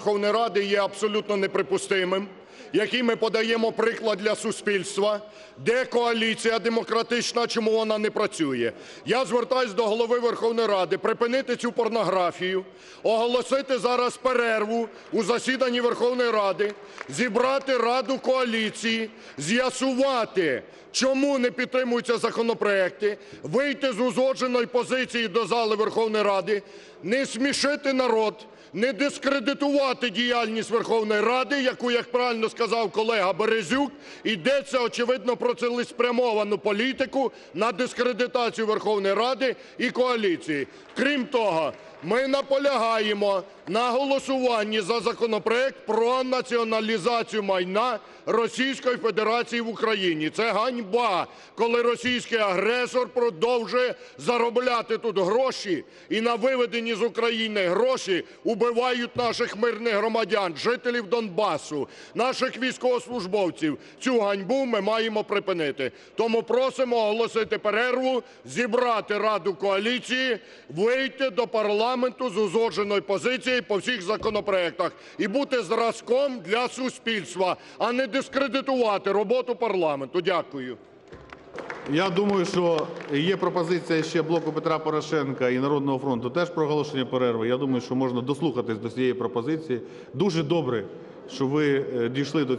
Верховної Ради є абсолютно неприпустимим, який ми подаємо приклад для суспільства. Де коаліція демократична, чому вона не працює? Я звертаюсь до Голови Верховної Ради припинити цю порнографію, оголосити зараз перерву у засіданні Верховної Ради, зібрати Раду коаліції, з'ясувати, чому не підтримуються законопроекти, вийти з узгодженої позиції до зали Верховної Ради, не смішити народ, не дискредитувати діяльність Верховної Ради, яку, як правильно сказав колега Березюк, йдеться, очевидно, про цілеспрямовану політику на дискредитацію Верховної Ради і коаліції. Крім того, ми наполягаємо на голосуванні за законопроект про націоналізацію майна Російської Федерації в Україні. Це ганьба, коли російський агресор продовжує заробляти тут гроші і на виведені з України гроші убивають наших мирних громадян, жителів Донбасу, наших військовослужбовців. Цю ганьбу ми маємо припинити. Тому просимо оголосити перерву, зібрати Раду коаліції, вийти до парламенту з узгодженою позицією по всіх законопроектах і бути зразком для суспільства, а не дискредитувати роботу парламенту. Дякую. Я думаю, що є пропозиція ще блоку Петра Порошенка і "Народного фронту" теж про оголошення перерви. Я думаю, що можна дослухатись до цієї пропозиції. Дуже добре, що ви е, дійшли до цього.